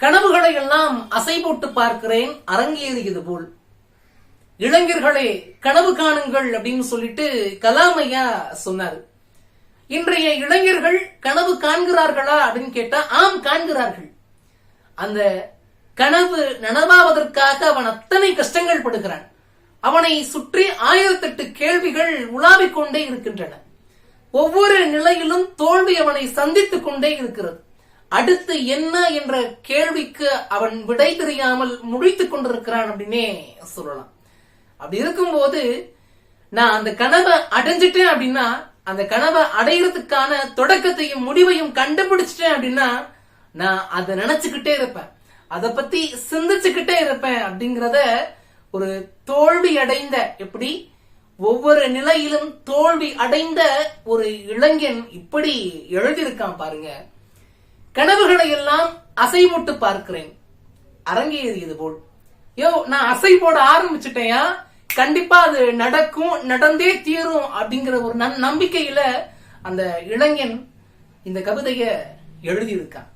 கனவுகளை எல்லாம் அசை போட்டு பார்க்கிறேன் அரங்கேறியது போல். இளைஞர்களே கனவு காணுங்கள் அப்படின்னு சொல்லிட்டு கலாமையா சொன்னார். இன்றைய இளைஞர்கள் கனவு காண்கிறார்களா அப்படின்னு கேட்டா ஆம் காண்கிறார்கள். அந்த கனவு நனவாவதற்காக அவன் அத்தனை கஷ்டங்கள் படுகிறான். அவனை சுற்றி ஆயிரத்தெட்டு கேள்விகள் உலாவிக் கொண்டே இருக்கின்றன. ஒவ்வொரு நிலையிலும் தோல்வி அவனை சந்தித்துக் கொண்டே இருக்கிறது. அடுத்து என்ன என்ற கேள்விக்கு அவன் விடை தெரியாமல் முடித்துக் கொண்டிருக்கிறான் அப்படின்னே சொல்லலாம். அப்படி இருக்கும்போது நான் அந்த கனவை அடைஞ்சிட்டேன் அப்படின்னா அந்த கனவை அடையிறதுக்கான தொடக்கத்தையும் முடிவையும் கண்டுபிடிச்சிட்டேன் அப்படின்னா நான் அதை நினைச்சுக்கிட்டே இருப்பேன். அதை பத்தி சிந்திச்சுக்கிட்டே இருப்பேன் அப்படிங்கிறத ஒரு தோல்வி அடைந்த எப்படி? ஒவ்வொரு நிலையிலும் தோல்வி அடைந்த ஒரு இளைஞன் இப்படி எழுதியிருக்கான் பாருங்க. கனவுகளை எல்லாம் அசைமுட்டு பார்க்கிறேன். அரங்கேறியது போல். யோ நான் அசை போட ஆரம்பிச்சுட்டேயா? கண்டிப்பா அது நடக்கும் நடந்தே தீரும் அப்படிங்கிற ஒரு நன் நம்பிக்கையில அந்த இளைஞன் இந்த கவிதைய எழுதியிருக்கான்.